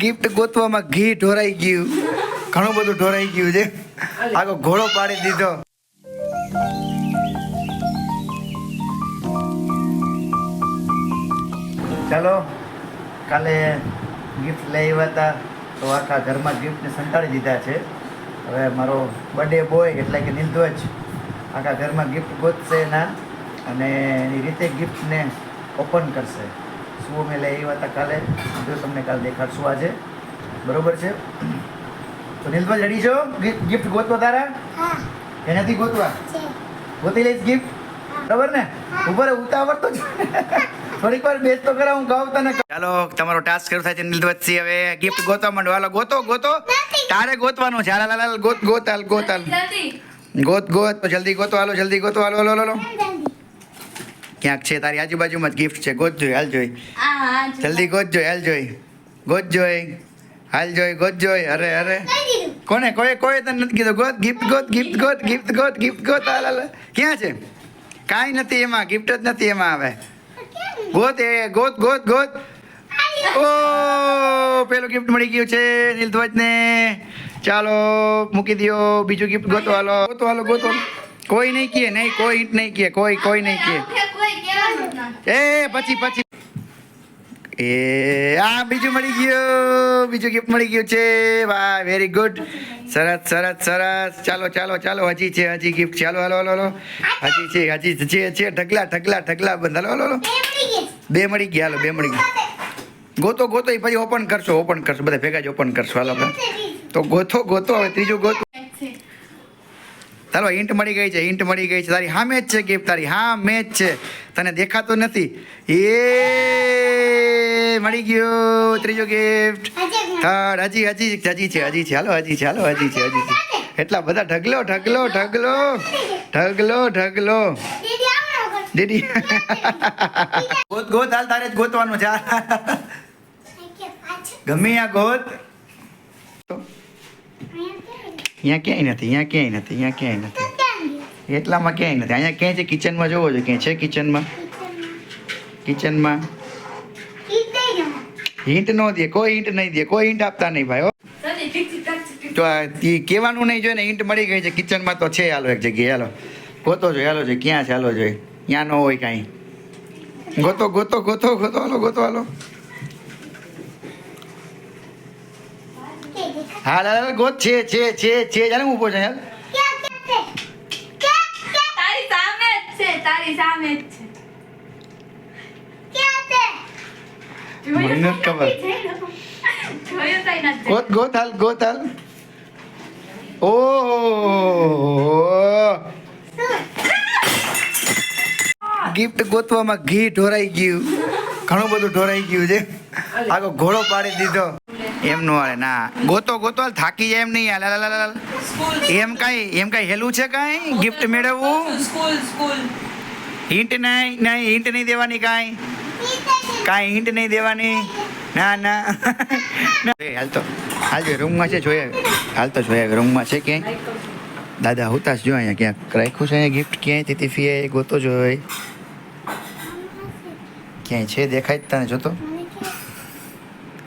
Gift ગોતવામાં ઘી ઢોરાઈ ગયું. ઘણું બધું ઢોરાઈ ગયું છે. આખો ઘોડો પાડી દીધો. ચાલો, કાલે ગિફ્ટ લઈ આવ્યા હતા. તો આખા ઘરમાં ગિફ્ટને સંતાડી દીધા છે. હવે મારો બર્થડે બોય એટલે કે નિર્ધ્વજ આખા ઘરમાં ગિફ્ટ ગોતશે એના અને એની રીતે ગિફ્ટને ઓપન કરશે. શું અમે લઈ આવ્યા હતા કાલે? જો તમને કાલે દેખાડશું આજે. બરોબર છે? તો નિર્ધ્વજ રેડી છો? ગિફ્ટ ગોતવા તારા? એનાથી ગોતવા? ગોતી લઈશ ગિફ્ટ બરાબર ને? ઉપર ઉતાવળ તો થોડીક વાર બેસ તો કરા હું ગાઉં તને. ચાલો તમારો ટાસ્ક શરૂ થાય છે નિલવતસિંહ. હવે ગિફ્ટ ગોતવા માંડો. હાલો ગોતો ગોતો. તારે ગોતવાનું છે. હાલ હાલ હાલ ગોત ગોત હાલ ગોત હાલ. ગોત ગોત. જલ્દી ગોતો હાલો જલ્દી ગોતો. હાલો હાલો હાલો ક્યાંક છે? તારી આજુબાજુમાં જ ગિફ્ટ છે. ગોજ જોઈ હાલ જોઈ. જલ્દી ગોત જોઈ હાલ જોઈ. ગોત જોઈ. હાલ જોઈ ગોત જોઈ. અરે અરે. કોને? કોઈ કોઈ તને નથી કીધું? ગોત ગિફ્ટ ગોત ગિફ્ટ ગોત ગિફ્ટ ગોત ગિફ્ટ ગોત. હાલ હાલ ક્યાં છે? કાંઈ નથી એમાં. ગિફ્ટ જ નથી એમાં આવે. ગોત એ ગોત ગોત ગોત. ઓ પેલું ગિફ્ટ મળી ગયું છે નીલધ્વજને. ચાલો મૂકી દો બીજું ગિફ્ટ ગોતો હાલો ગોતો હાલો ગોતો કોઈ નહીં કહે, નહીં, કોઈ ઈંટ નહીં કહે, કોઈ કોઈ નહીં કહે. એ, પછી પછી. એ, આ બીજું મળી ગયું, બીજું ગિફ્ટ મળી ગયું છે. વાહ વેરી ગુડ સરસ સરસ સરસ. ચાલો ચાલો ચાલો, હજી છે, હજી ગિફ્ટ ચાલો હાલો હાલો હાલો હજી છે હજી છે છે ઢગલા ઢગલા ઢગલા બંધ. હાલો હાલો બે મળી ગયા, હાલો, બે મળી ગયા. ગોતો ગોતો એ પછી ઓપન કરશો ઓપન કરશો. બધા ભેગા જ ઓપન કરશો. હાલો તો ગોથો ગોતો, હવે ત્રીજું ગોતો. ચાલો ઈંટ મળી ગઈ છે ઈંટ મળી ગઈ છે. તારી હામે જ છે ગિફ્ટ તારી હા મેચ છે. તને દેખાતો નથી. એ મળી ગયું ત્રીજો ગિફ્ટ થર્ડ હજી હજી હજી છે હજી છે. હાલો હજી છે હાલો હજી છે હજી છે. એટલા બધા ઢગલો ઢગલો ઢગલો ઢગલો ઢગલો. દીદી ગોત ગોત હાલ તારે જ ગોતવાનું છે. ગમે આ ગોત. અહીંયા ક્યાંય નથી અહીંયા ક્યાંય નથી અહીંયા ક્યાંય નથી. એટલામાં ક્યાંય નથી. અહીંયા ક્યાંય છે? કિચનમાં જોવો છો ક્યાંય છે કિચનમાં? કિચનમાં? હિન્ટ ન દે કોઈ હિન્ટ નહીં દે કોઈ હિન્ટ આપતા નહીં ભાઈ. તો કહેવાનું નહીં જોઈએ ને હિન્ટ મળી ગઈ છે કિચનમાં તો છે હાલો એક જગ્યાએ હાલો. ગોતો જોઈએ હાલો જોઈએ ક્યાં છે હાલો જોઈએ ત્યાં ન હોય કાંઈ. ગોતો ગોતો ગોતો ગોતો હાલો ગોતો હાલો. હાલ હાલ ગોત છે છે છે છે. ચાલે હું ઊભો છે હાલ તારી સામે જ છે તારી સામે જ છે. મને નથી ખબર. ગોત ગોત હાલ ગોત હાલ. ઓ ગિફ્ટ ગોતવામાં ઘી ઢોરાઈ ગયું. ઘણું બધું ઢોરાઈ ગયું છે. આખો ઘોડો પાડી દીધો. એમ નો હાલે ના. ગોતો ગોતો હાલ થાકી જાય એમ નહીં હાલ હાલ, હાલ. એમ કાંઈ એમ કાંઈ હેલું છે કાંઈ? ગિફ્ટ મેળવવું? હિન્ટ નહીં નહીં હિન્ટ નહીં દેવાની કાંઈ. કાંઈ હિન્ટ નહીં દેવાની? ના ના. હાલ તો હાલ જો રૂમમાં છે જોઈએ. હાલ તો જોઈએ રૂમમાં છે ક્યાંય? દાદા હુતાશ જો અહીંયા ક્યાંક રાખ્યું છે અહીંયા ગિફ્ટ ક્યાંય? તેથી ફી ગોતો જોઈ. ક્યાંય છે દેખાય જ તને જોતો?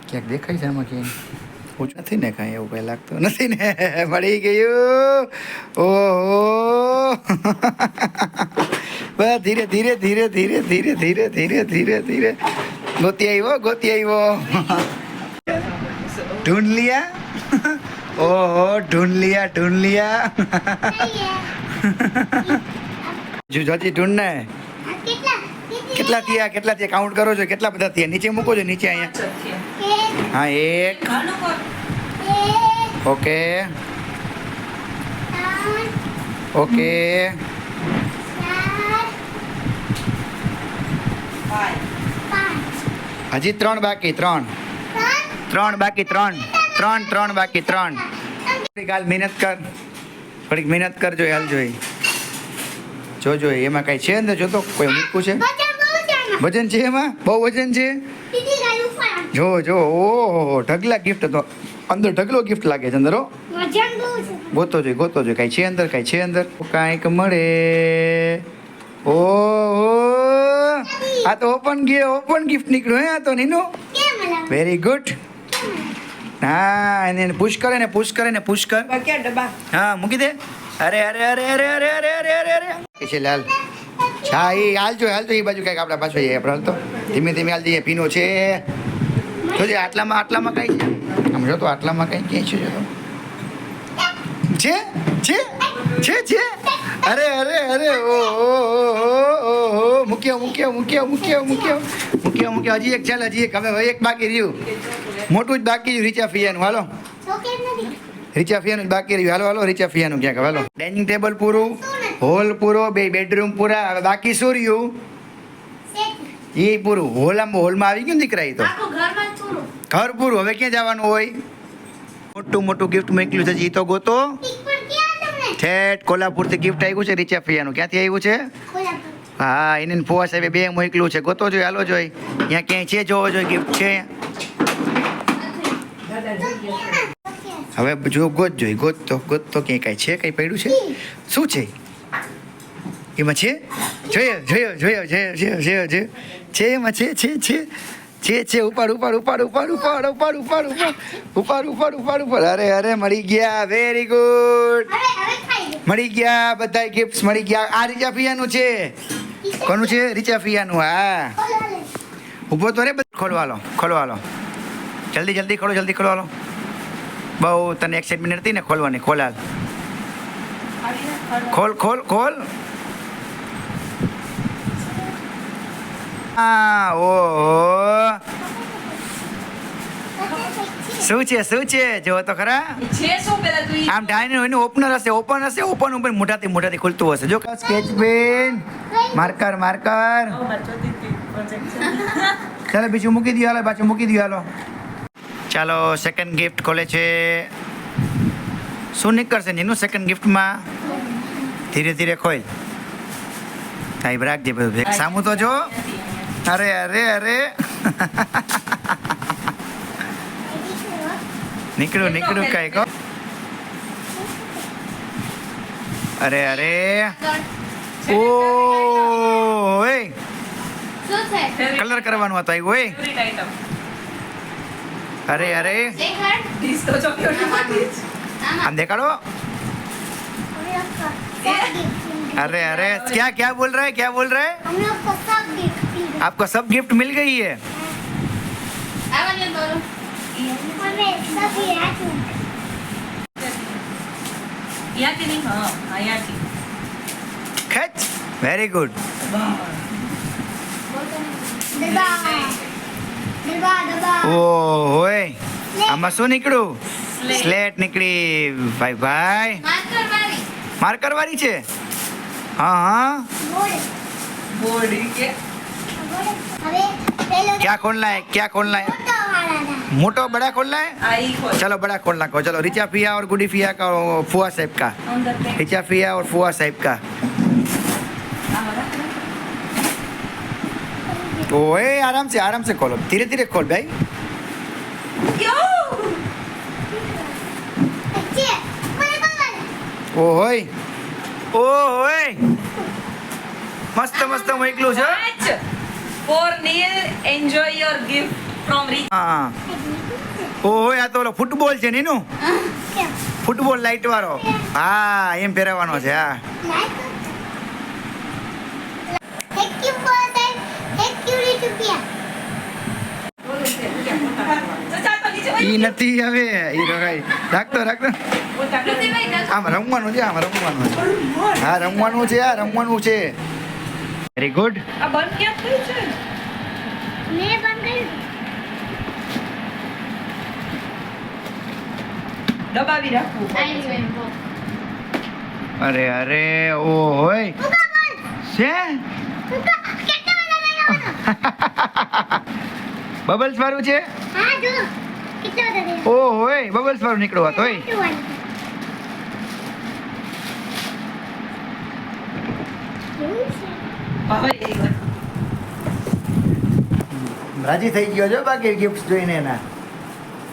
ક્યાંક દેખાય છે આમાં ક્યાંય? ઓછું. નથી ને કાંઈ એવું કંઈ લાગતું? નથી ને? મળી ગયું. ઓહો. બસ ધીરે ધીરે ધીરે ધીરે ધીરે ધીરે ધીરે ધીરે ધીરે. ગોતી આવ્યો ગોતી આવ્યો. ઢૂંઢ લિયા ઓહો ઢૂંઢ લિયા ઢૂંઢ લિયા જુજાજી જોજી ઢૂંઢ ને કેટલા થયા કેટલા થયા? કાઉન્ટ કરો છો કેટલા બધા થયા? નીચે મૂકો છો નીચે અહીંયા. હા એક. ઓકે. ઓકે. હજી ત્રણ બાકી ત્રણ. ત્રણ બાકી ત્રણ. ત્રણ ત્રણ બાકી ત્રણ. કાલ મહેનત કર. થોડીક મહેનત કરજો હાલ જોઈ. જોજો એમાં કાંઈ છે અંદર? જોતો કોઈ મૂકવું છે. વજન છે એમાં? બહુ વજન છે? જો જો ઓહો ઢગલા ગિફ્ટ તો અંદર ઢગલો ગિફ્ટ લાગે છે અંદર ગોતો જોઈએ ગોતો જોઈએ કાંઈ છે અંદર કાંઈ છે અંદર. કાંઈક મળે. ઓ આ તો ઓપન ગયો ઓપન ગિફ્ટ નીકળ્યો હે આ તો નીનો. વેરી ગુડ હા એને પુશ કરે ને પુશ કરે ને પુશ કર. ડબ્બા હા મૂકી દે. અરે અરે અરે અરે અરે અરે અરે અરે. અરે છે લાલ. હા એ હાલજો હાલજો એ બાજુ કંઈક આપણા પાછો જઈએ આપણે હાલતો ધીમે ધીમે હાલ જઈએ પીનો છે. જોજે આટલામાં આટલામાં કઈ છે? આમ જો તો આટલામાં કઈ ક્યાંય છે જો તો? છે? છે? છે છે? અરે અરે અરે ઓ ઓ મૂક્યો મૂક્યો મૂક્યો મૂક્યો મૂક્યો મૂક્યો મૂક્યો. હજી એક ચાલ હજી એક. હવે હવે એક બાકી રહ્યું. મોટું જ બાકી રહ્યું રીચા ફિયાનું. હાલો. રીચા ફિયાનું જ બાકી રહ્યું. હાલો હાલો રીચા ફિયાનું ક્યાંક. હાલો. ડાઇનિંગ ટેબલ પૂરું. હોલ પૂરો બે બેડરૂમ પૂરા હવે બાકી શું રહ્યું? એ પૂરું. હોલામાં હોલમાં આવી ગયું દીકરા એ તો? ઘર પૂરું. હવે ક્યાં જવાનું હોય? મોટું મોટું ગિફ્ટ મોકલ્યું છે એ તો ગોતો. ઠેઠ કોલ્હાપુરથી ગિફ્ટ આવ્યું છે રીચા ફિયાનું. ક્યાંથી આવ્યું છે? હા એને ફોવા સાહેબે બે મોકલ્યું છે. ગોતો જોઈએ હાલો જોઈ. ત્યાં ક્યાંય છે? જોવો જોઈએ ગિફ્ટ છે. હવે જો ગોત જોઈ ગોત ગોતતો ગોતતો ક્યાંય કાંઈ છે કંઈ પડ્યું છે? શું છે? એમાં છે જોયો જોયો જોયો જોઈએ જોઈએ જોઈએ જોઈએ. છે એમાં છે છે છે. છે છે ઉપાડ ઉપાડ ઉપાડ ઉપાડ ઉપાડ ઉપાડ ઉપાડ ઉપાડ. ઉપાડ ઉપાડ ઉપાડ અરે અરે મળી ગયા. વેરી ગુડ મળી ગયા બધા ગિફ્ટ મળી ગયા. આ રીચા ફિયાનું છે? કોનું છે? રીચા ફિયાનું હા. ઊભો તો રે બધું ખોલવાલો ખોલવાલો જલ્દી જલ્દી ખોલો જલ્દી ખોલવાલો બહુ તને એક્સાઇટમેન્ટ હતી ને ખોલવાની. ખોલાલ ખોલ ખોલ ખોલ. ઓહો શું છે શું છે? જોવો તો ખરા. આમ ડાયને એનું ઓપનર હશે ઓપન હશે ઓપન ઉપર મોટાથી મોટાથી ખુલતું હશે. જો sketch pen marker marker. Oh. ચાલો બીજું મૂકી દો હાલો પાછું મૂકી દો હાલો. ચાલો સેકન્ડ ગિફ્ટ ખોલે છે. શું નીકળશે એનું સેકન્ડ ગિફ્ટમાં ધીરે ધીરે ખોલ. સાહેબ રાખજે બધું. સામું તો જો. અરે અરે અરે નીકળ્યું નીકળ્યું કઈ કહો અરે અરે ઓ ઓય શું છે Favorite- કલર કરવાનું હતું આવ્યું ઓય favorite item. અરે અરે દેખાડ Dish તો જો કેવડી મોટી છે. આમાં આમ દેખાડો अरे अरे क्या क्या बोल रहा है क्या बोल रहा है आपको सब गिफ्ट मिल गई है? खच वेरी गुड ઓ હોય આમાં શું નીકળ્યું સ્લેટ નીકળી ભાઈ ભાઈ માર્કર વાળી છે હા હા બોર્ડ કે हमें पहले क्या खोलना है क्या खोलना है फोटो वाला था मोटो बड़ा खोलना है આ ઈ ખોલ. चलो बड़ा खोलना को चलो रिचा फिया और गुडी फिया का और फुआ साहब का અંદર પેક. रिचा फिया और फुआ साहब का આ રાખ, રાખ. ओए आराम से आराम से खोलो धीरे धीरे खोल भाई યો! अच्छे बोले बोले ઓ હોય ઓ હોય મસ્ત મસ્ત મોકલું છે for Neel enjoy your gift from રી હા ઓહો, આ તો ફૂટબોલ છે ને એનું ફૂટબોલ લાઈટ વાળો હા, એમ પહેરાવાનો છે, હા. ઈ નથી હવે ઈ રખાય રાખતો રાખતો. આમ રમવાનું છે, આમ રમવાનું છે. હા, રમવાનું છે આ રમવાનું છે. વેરી ગુડ આ બંધ ક્યાં થઈ છે? મેં બંધ કર્યું. દબાવી રાખવું અરે અરે ઓ હોય. છે? બબલ્સ વાળું છે? ઓ હોય બબલ્સ વાળું નીકળવા તો હોય રાજી થઈ ગયો છો બાકી ગિફ્ટ જોઈને એના?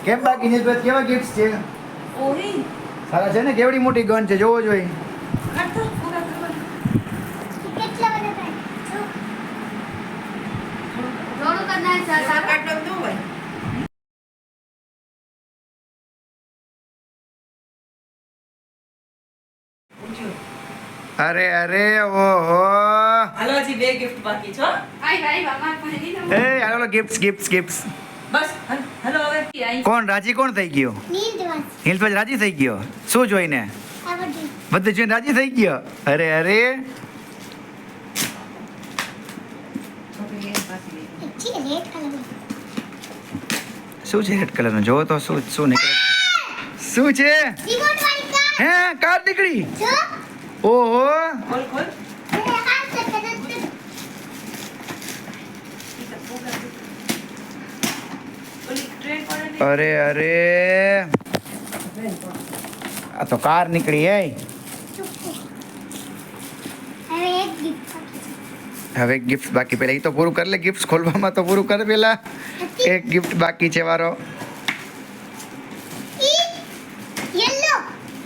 કેમ બાકી નિસ્બત કેવા ગિફ્ટ છે? સારા છે ને? કેવડી મોટી ગન છે? જોવો જોઈએ અરે અરે ઓહો. હાલો હજી બે ગિફ્ટ બાકી છે હો? આઈ ભાઈ બાબા પાસે એ હાલો ગિફ્ટ્સ ગિફ્ટ્સ ગિફ્ટ્સ બસ હાલો હવે. કોણ રાજી કોણ થઈ ગયો? one. રાજી થઈ ગયો? શું જોઈને? બધું. જોઈને રાજી થઈ ગયો? અરે અરે. શું છે રેડ કલરનું જોવો તો શું શું નીકળે શું છે. હે કાર નીકળી? ઓહો. ખોલ ખોલ we have the color. ઈ તો ફોગા છે. ઓલી ટ્રેન પડે ને અરે અરે. આ તો કાર નીકળી એ હવે એક ગિફ્ટ બાકી પેલા એ તો પૂરું કરી લે. ગિફ્ટ ખોલવામાં તો પૂરું કર પેલા. એક ગિફ્ટ બાકી છે વારો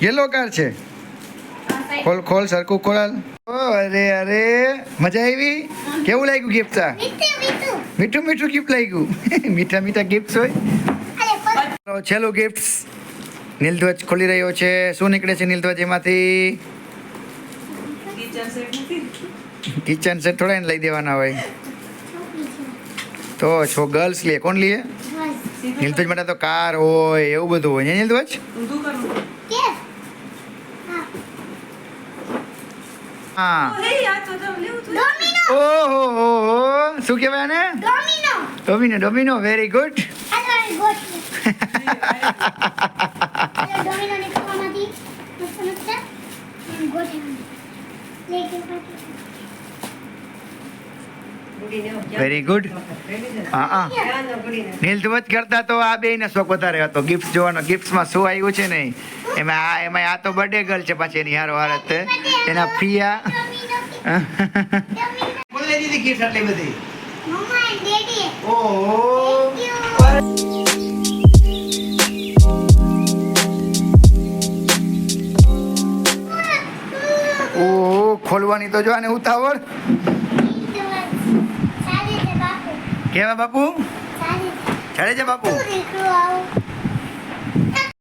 યલો કાર છે. ખોલ ખોલ સરખું ખોલ. ઓ અરે અરે. મજા આવી? કેવું લાગ્યું ગિફ્ટ મીઠું મીઠું. ગિફ્ટ લાગ્યું? મીઠા મીઠા ગિફ્ટ હોય. છેલ્લું ગિફ્ટ નીલધ્વજ ખોલી રહ્યો છે શું નીકળે છે નીલધ્વજ એમાંથી કિચન સેટ થોડા એને લઈ દેવાના હોય તો છો ગર્લ્સ લે કોણ લે. નીલધ્વજ માટે તો કાર હોય એવું બધું હોય નીલધ્વજ? હા. ઓહો હો હો શું કહેવાય ને. ડોમિનો ડોમિનો વેરી ગુડ હાલો, હવે ગોઠવો. હાલો, domino ને ખાવામાંથી મસ્ત મસ્ત એમ ગોઠવવાનું. લેકે પાછી. વેરી ગુડ હા હા. નીલધ્વજ કરતા તો આ બેયને શોખ વધારે હતો. ગિફ્ટ જોવાનો. ગિફ્ટમાં શું આવ્યું છે નહીં એમાં આ એમાં આ તો બર્થડે ગર્લ છે પાછી એની હારો હારત એના ફિયા. ગિફ્ટ આટલી બધી. ઓહો ખોલવાની તો જો આને ઉતાવળ સારી છે બાપુ કેવા બાપુ? ચડે છે બાપુ?